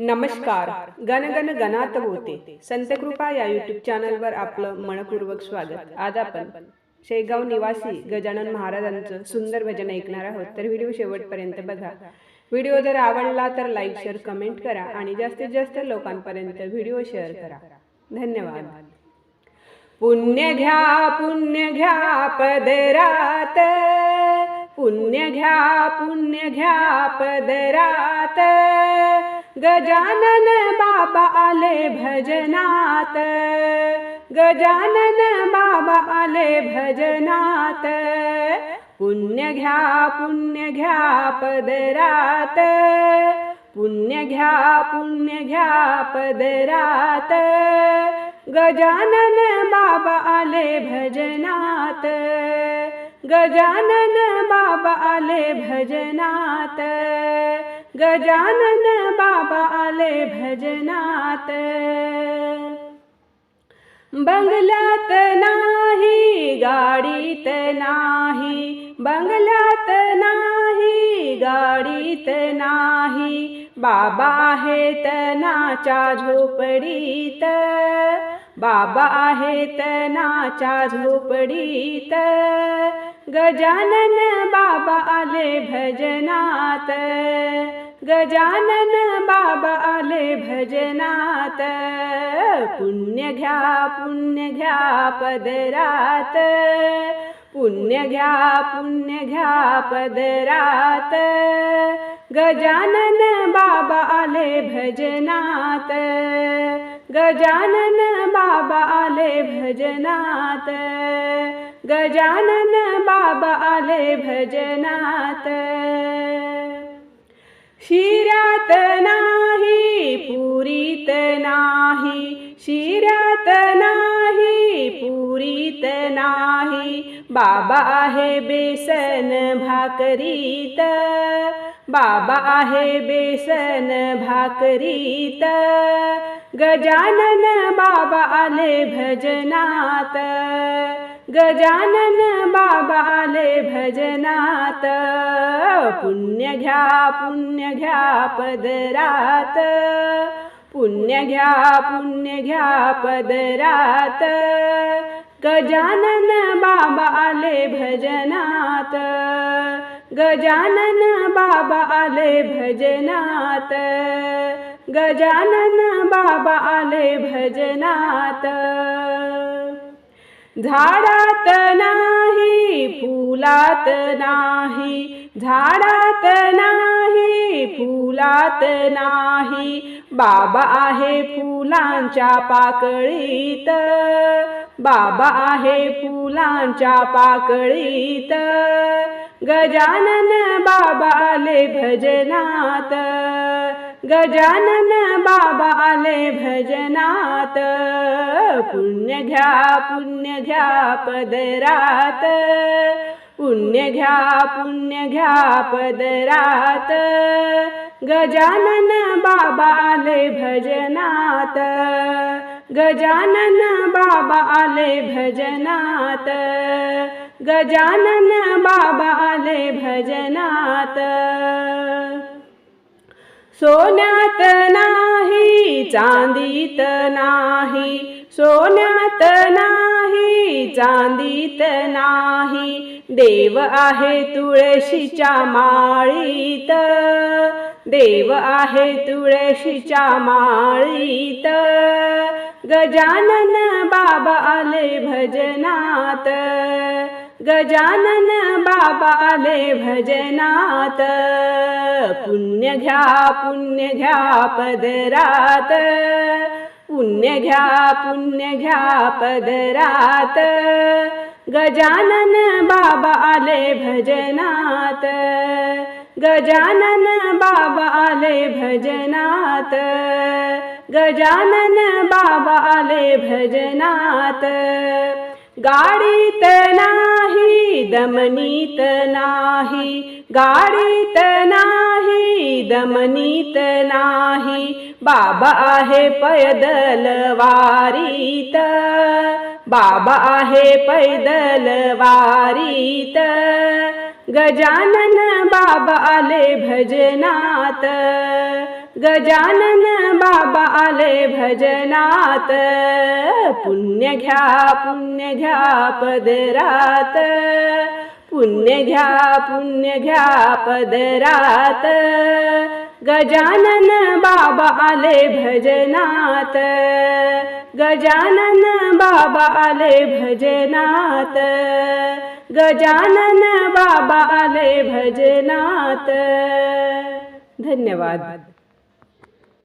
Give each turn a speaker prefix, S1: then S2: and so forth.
S1: नमस्कार. गणगण गणात होते संतकृपा या युट्यूब चॅनलवर आपलं मनपूर्वक स्वागत. आज आपण शेगाव निवासी गजानन महाराजांचं सुंदर भजन ऐकणार आहोत. तर व्हिडिओ शेवटपर्यंत बघा. व्हिडिओ जर आवडला तर लाईक शेअर कमेंट करा आणि जास्तीत जास्त लोकांपर्यंत व्हिडिओ शेअर करा. धन्यवाद. पुण्य घ्या पुण्य घ्या पदरात. पुण्य घ्या पुण्य घ्या पदरात. गजानन बाबा आले भजनात. गजानन बाबा आले भजनात. पुण्य घ्या पुण्य घ्या पदरात. पुण्य घ्या पुण्य घ्या पदरात. गजानन बाबा आले भजनात. गजानन बाबा आले भजनात. गजानन बाबा आले भजनात. बंगल्यात नाही गाडीत नाही. बंगल्यात नाही गाडीत नाही. बाबा आहेत नाच्या झोपडीत. बाबा आहेत नाच्या झोपडीत. गजानन बाबा आले भजनात. गजानन बाबा आले भजनात. पुण्य घ्या पुण्य घ्या पदरात. पुण्य घ्या पुण्य घ्या पदरात. गजानन बाबा आले भजनात. गजानन बाबा आले भजनात. गजानन बाबा आले भजनात. शिऱ्यात नाही पुरीत नाही. शिऱ्यात नाही पुरीत नाही. बाबा आहे बेसन भाकरीत. बाबा आहे बेसन भाकरीत. गजानन बाबा आले भजनात. गजानन बाबा आले भजनात पुण्य घ्या पुण्य घ्या पदरात. पुण्य घ्या पुण्य घ्या पदरात. गजानन बाबा आले भजनात गजानन बाबा आले भजनात. गजानन बाबा आले भजनात. झाडात नाही फुलात नाही. झाडात नाही फुलात नाही. बाबा आहे फुलांच्या पाकळीत. बाबा आहे फुलांच्या पाकळीत. गजानन बाबा आले भजनात. गजानन बाबा आले भजनात. पुण्य घ्या पुण्य घ्या पदरात. पुण्य घ्या पुण्य घ्या पदरात. गजानन बाबा आले भजनात. गजानन बाबा आले भजनात. गजानन बाबा आले भजनात. सोन्यात नाही चांदीत नाही. सोन्यात नाही चांदीत नाही. देव आहे तुळशीच्या माळीत. देव आहे तुळशीच्या माळीत. गजानन बाबा आले भजनात. गजानन बाबा आले भजनात. पुण्य घ्या पुण्य घ्या पदरात. पुण्य घ्या पुण्य घ्या पदरात. गजानन बाबा आले भजनात. गजानन बाबा आले भजनात. गजानन बाबा आले भजनात. गाडीत नाही दमनीत नाही. गाडीत नाही दमनीत नाही. बाबा आहे पैदल वारीत. बाबा आहे पैदल वारीत. गजानन बाबा आले भजनात. गजानन बाबा आले भजनात. पुण्य घ्या पुण्य घ्या पदरात. पुण्य घ्या पुण्य घ्या पदरात. गजानन बाबा आले भजनात. गजानन बाबा आले भजनात. गजानन बाबा आले भजनात. धन्यवाद.